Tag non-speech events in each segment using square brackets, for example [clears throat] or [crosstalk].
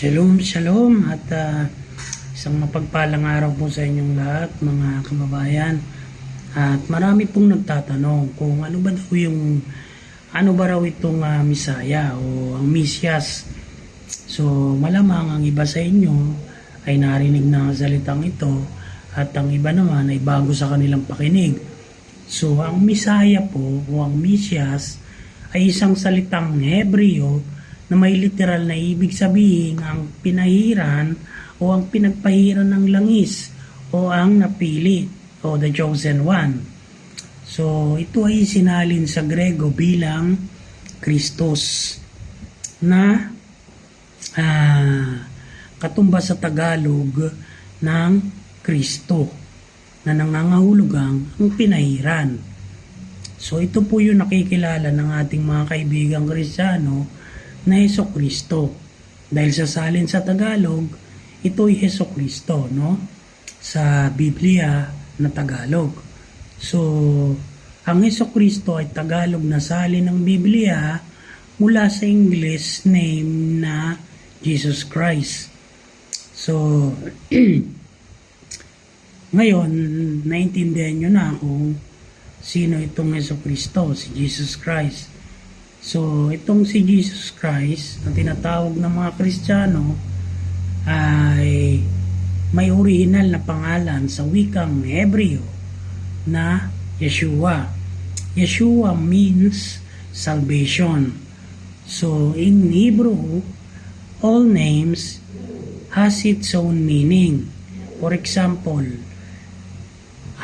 Shalom, shalom at ah, isang mapagpalang araw po sa inyong lahat mga kababayan. At marami pong nagtatanong kung ano ba daw yung ano ba raw itong ah, Misaya o ang Misyas. So malamang ang iba sa inyo ay narinig na ang salitang ito at ang iba naman ay bago sa kanilang pakinig. So ang Misaya po o ang Misyas ay isang salitang Hebreo na may literal na ibig sabihin ang pinahiran o ang pinagpahiran ng langis o ang napili o the chosen one. So ito ay sinalin sa Grego bilang Christos na ah, katumbas sa Tagalog ng Kristo na nangangahulugang ang pinahiran. So ito po yung nakikilala ng ating mga kaibigang Kristiyano na Heso Kristo. Dahil sa salin sa Tagalog, ito ay Heso Kristo, no? Sa Biblia na Tagalog. So, ang Heso Kristo ay Tagalog na salin ng Biblia mula sa English name na Jesus Christ. So, [clears throat] ngayon, naintindihan nyo na kung sino itong Heso Kristo, si Jesus Christ. So, itong si Jesus Christ na tinatawag ng mga Kristiyano ay may original na pangalan sa wikang Hebreo na Yeshua. Yeshua means salvation. So, in Hebrew, all names has its own meaning. For example,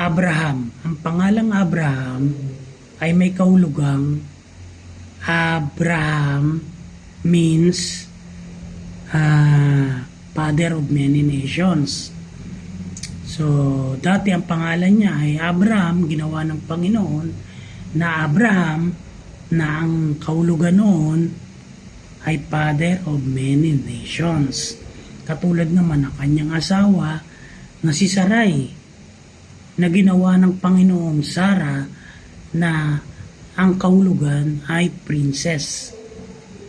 Abraham. Ang pangalang Abraham ay may kahulugang Abraham means uh, father of many nations. So, dati ang pangalan niya ay Abraham, ginawa ng Panginoon, na Abraham, na ang kahulugan noon ay father of many nations. Katulad naman ng kanyang asawa na si Sarai, na ginawa ng Panginoong Sara na ang kahulugan ay princess.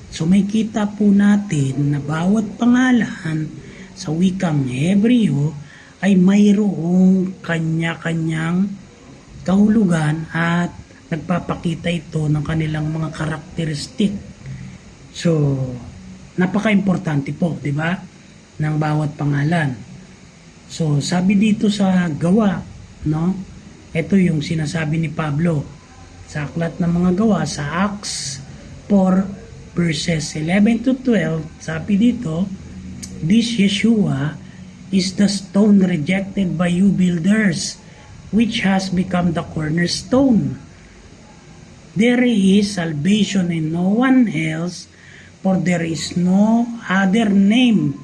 So may kita po natin na bawat pangalan sa wikang Hebreo ay mayroong kanya-kanyang kahulugan at nagpapakita ito ng kanilang mga karakteristik. So, napaka-importante po, di ba? Ng bawat pangalan. So, sabi dito sa gawa, no? Ito yung sinasabi ni Pablo sa aklat ng mga gawa sa Acts 4 verses 11 to 12. Sabi dito, This Yeshua is the stone rejected by you builders, which has become the cornerstone. There is salvation in no one else, for there is no other name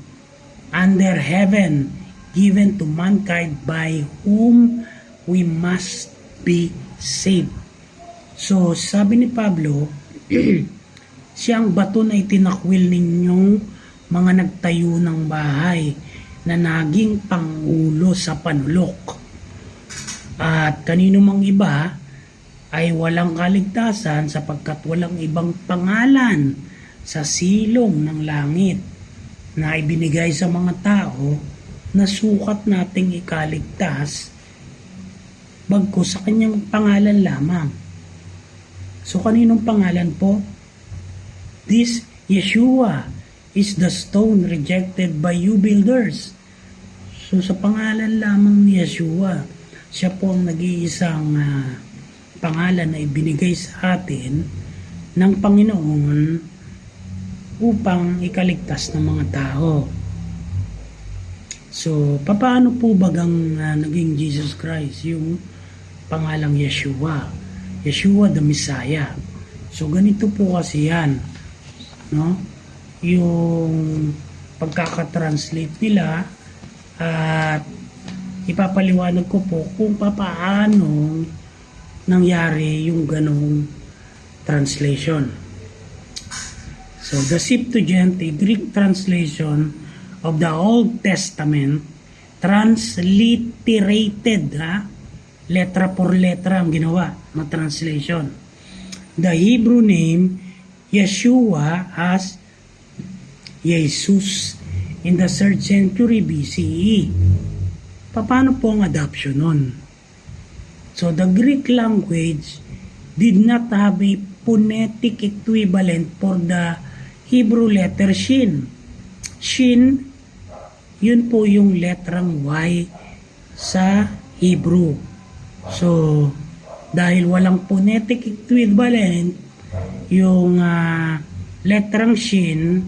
under heaven given to mankind by whom we must be saved. So, sabi ni Pablo, [clears throat] siyang bato na itinakwil ninyong mga nagtayo ng bahay na naging pangulo sa panulok. At kanino mang iba ay walang kaligtasan sapagkat walang ibang pangalan sa silong ng langit na ibinigay sa mga tao na sukat nating ikaligtas bagko sa kanyang pangalan lamang. So kaninong pangalan po? This Yeshua is the stone rejected by you builders. So sa pangalan lamang ni Yeshua, siya po ang nag-iisang uh, pangalan na ibinigay sa atin ng Panginoon upang ikaligtas ng mga tao. So, paano po bagang uh, naging Jesus Christ yung pangalang Yeshua? Yeshua the Messiah. So, ganito po kasi yan. No? Yung pagkakatranslate nila at ipapaliwanag ko po kung papaano nangyari yung ganong translation. So, the Septuagint, a Greek translation of the Old Testament, transliterated, ha? Letra por letra ang ginawa na translation. The Hebrew name, Yeshua as Jesus in the 3rd century BCE. Paano po ang adoption nun? So the Greek language did not have a phonetic equivalent for the Hebrew letter Shin. Shin, yun po yung letrang Y sa Hebrew. So, dahil walang phonetic equivalent, yung ah, letrang Shin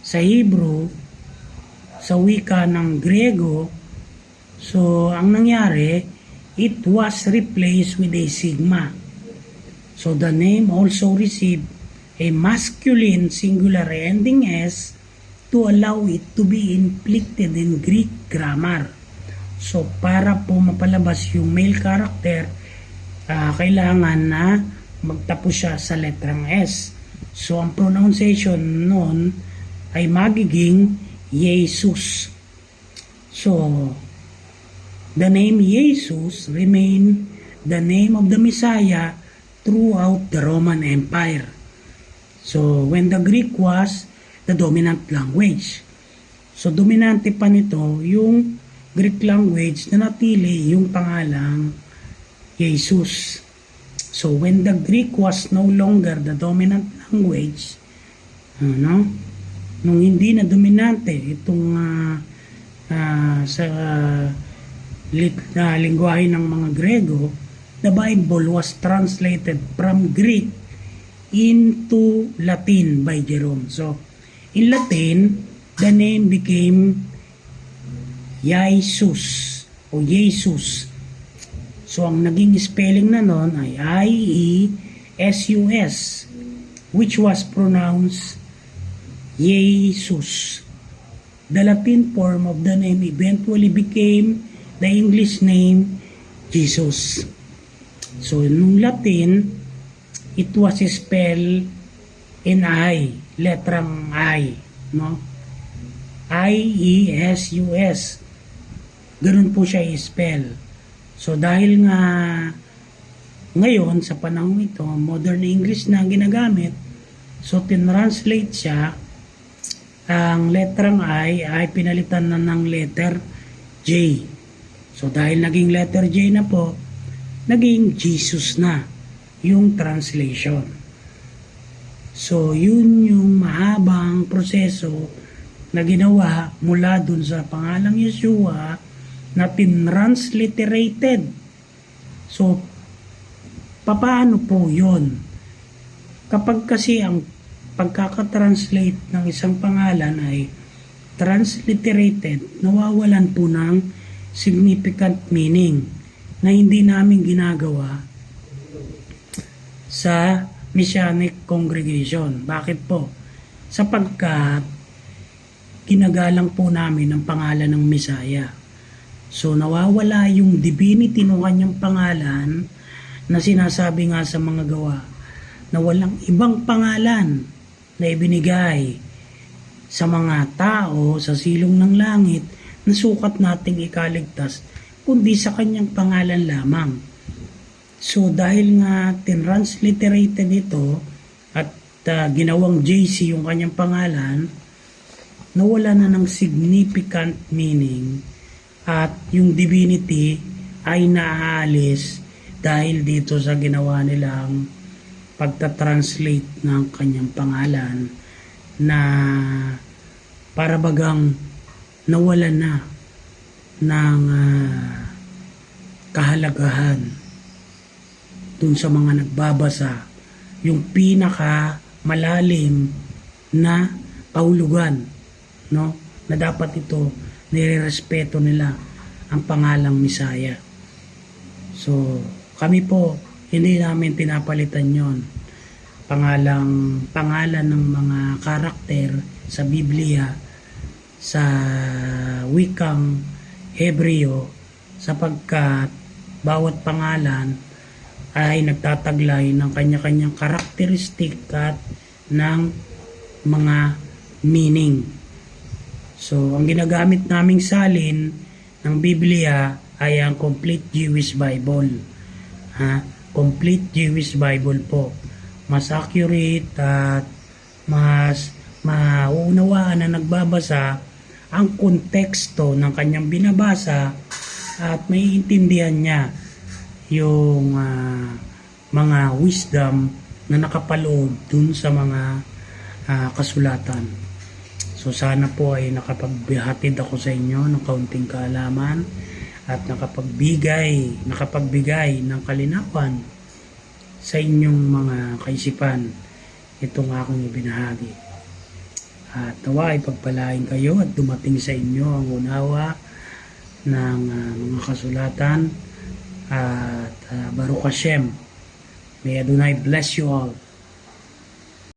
sa Hebrew, sa wika ng Grego, so ang nangyari, it was replaced with a sigma. So the name also received a masculine singular ending S to allow it to be inflected in Greek grammar. So para po mapalabas yung male character, ah, kailangan na magtapos siya sa letrang S. So ang pronunciation nun ay magiging Jesus. So the name Jesus remain the name of the Messiah throughout the Roman Empire. So, when the Greek was the dominant language. So, dominante pa nito yung Greek language na natili yung pangalang Jesus. So, when the Greek was no longer the dominant language, ano, nung hindi na dominante itong ah, ah, sa ah, lit, na lingwahe ng mga Grego, the Bible was translated from Greek into Latin by Jerome. So, in Latin, the name became Jesus o Jesus. So, ang naging spelling na nun ay I-E-S-U-S which was pronounced Jesus. The Latin form of the name eventually became the English name Jesus. So, nung Latin, it was spelled in I, letrang I, no? I-E-S-U-S. Ganun po siya i-spell. So, dahil nga ngayon, sa panahon ito, modern English na ginagamit, so tinranslate siya, ang letrang I ay pinalitan na ng letter J. So, dahil naging letter J na po, naging Jesus na yung translation. So, yun yung mahabang proseso na ginawa mula dun sa pangalang Yeshua na tinransliterated. So, papaano po yun? Kapag kasi ang pagkakatranslate ng isang pangalan ay transliterated, nawawalan po ng significant meaning na hindi namin ginagawa sa Messianic congregation. Bakit po? Sapagkat ginagalang po namin ang pangalan ng Messiah. So nawawala yung divinity ng kanyang pangalan na sinasabi nga sa mga gawa na walang ibang pangalan na ibinigay sa mga tao sa silong ng langit na sukat nating ikaligtas kundi sa kanyang pangalan lamang. So dahil nga tinransliterated ito at uh, ginawang JC yung kanyang pangalan, nawala na ng significant meaning at yung divinity ay naaalis dahil dito sa ginawa nilang pagta-translate ng kanyang pangalan na para bagang nawala na ng ah, kahalagahan dun sa mga nagbabasa. Yung pinaka malalim na kahulugan no? Na dapat ito nirerespeto nila ang pangalang Misaya so kami po hindi namin pinapalitan yon pangalang pangalan ng mga karakter sa Biblia sa wikang Hebreo sapagkat bawat pangalan ay nagtataglay ng kanya-kanyang karakteristik at ng mga meaning. So, ang ginagamit naming salin ng Biblia ay ang Complete Jewish Bible. Ha? Complete Jewish Bible po. Mas accurate at mas maunawaan na nagbabasa ang konteksto ng kanyang binabasa at may intindihan niya yung ah, mga wisdom na nakapaloob dun sa mga ah, kasulatan. So sana po ay nakapagbihatid ako sa inyo ng kaunting kaalaman at nakapagbigay, nakapagbigay ng kalinawan sa inyong mga kaisipan itong aking ibinahagi. At nawa ay pagpalain kayo at dumating sa inyo ang unawa ng ah, mga kasulatan at uh, Baruch Hashem. May Adonai bless you all.